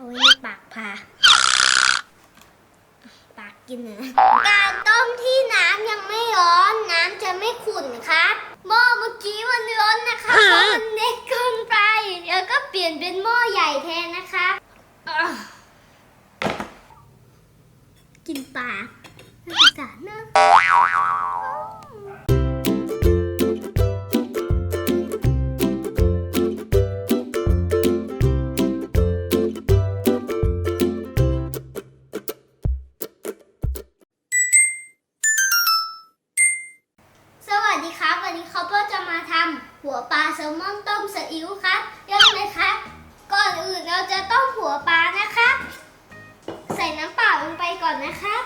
เอาไว้ในปากพาปากกินนะการต้มที่น้ำยังไม่ร้อนน้ำจะไม่ขุ่นครับหม้อเมื่อกี้มันร้อนนะคะเพราะมันเล็กเกินไปเดี๋ยวก็เปลี่ยนเป็นหม้อใหญ่แทนนะคะอะกินปลาน่าสงสารนะ มอนต้มซีอิ๊วครับเริ่มเลยครับ ก่อนอื่นเราจะต้มหัวปลานะครับ ใส่น้ำเปล่าลงไปก่อนนะครับ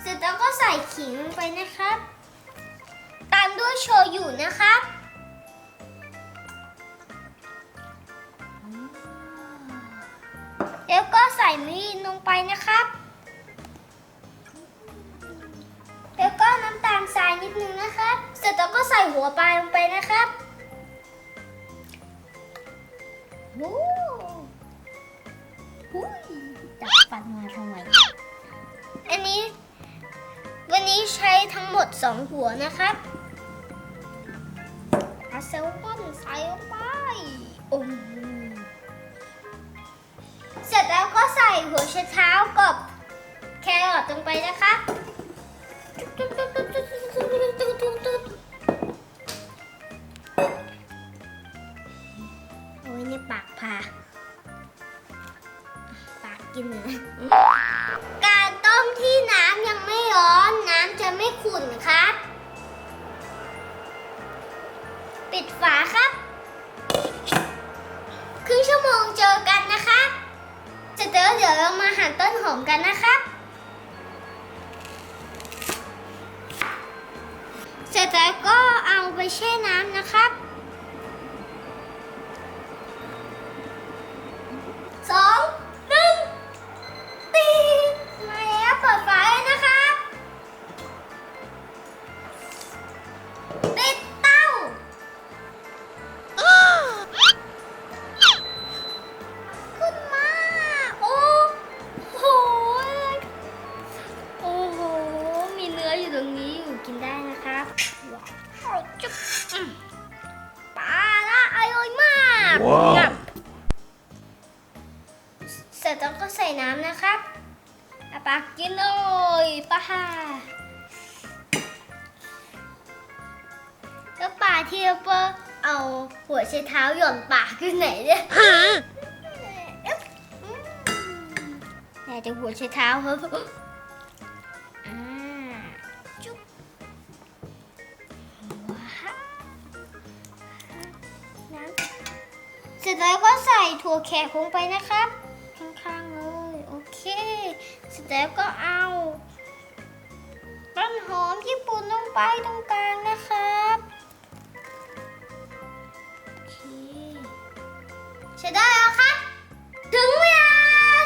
เสร็จแล้วก็ใส่ขิงลงไปนะครับ ตามด้วยโชยุนะครับแล้วก็ใส่มิรินลงไปนะครับายนิดนึงนะครับ เสร็จแล้วก็ใส่หัวปลาลงไปนะครับโอ้หุยจับฟันมาทำไม อันนี้ วันนี้ใช้ทั้งหมด2หัวนะครับเอาเซลมอนใส่ลงไปโอ้เสร็จแล้วก็ใส่หัวไชเท้ากับแครอทลงไปนะคะเดี๋ยวเรามาหั่นต้นหอมกันนะครับเสร็จแล้วก็เอาไปแช่น้ำนะคะ แล้วปลาที่เราเปเอาหัวใช้เท้าหย่อนปากขึ้นไหนเนี่ยแต่จะหัวใช้เท้าครับอ่าจุ๊บว้าวน้ำเสร็จแล้วก็ใส่ถั่วแขกลงไปนะครับข้างๆเลยโอเคเสร็จแล้วก็เอาต้นหอมญี่ปุ่นลงไปตรงกลางนะครั ได้แล้วครับ ถึงเวลา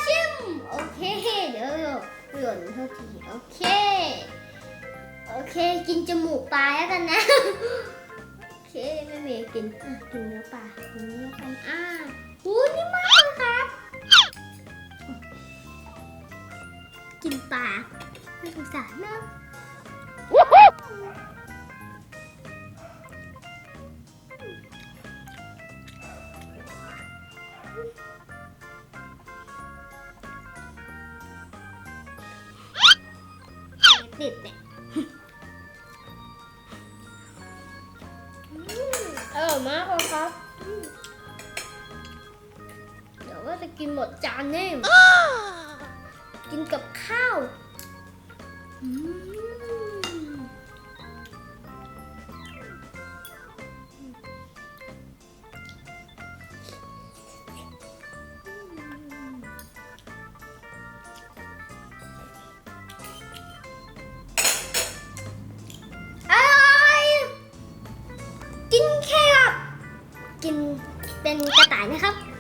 ชิม โอเค เดี๋ยวหล่นเท่าทีโอเค โอเค กินจมูกปลาแล้วกันนะ โอเคไม่เมย์กินกินเนื้อปลากินเนื้อกันอ่าหูนี่มากเลยครับ กินปลาไม่สงสารนะ ติดเนี่ยอืมอร่อยมากเลยครับอืมเดี๋ยวว่าจะกินหมดจานแน่กินกับข้าว อืม เป็นกระต่ายนะครับ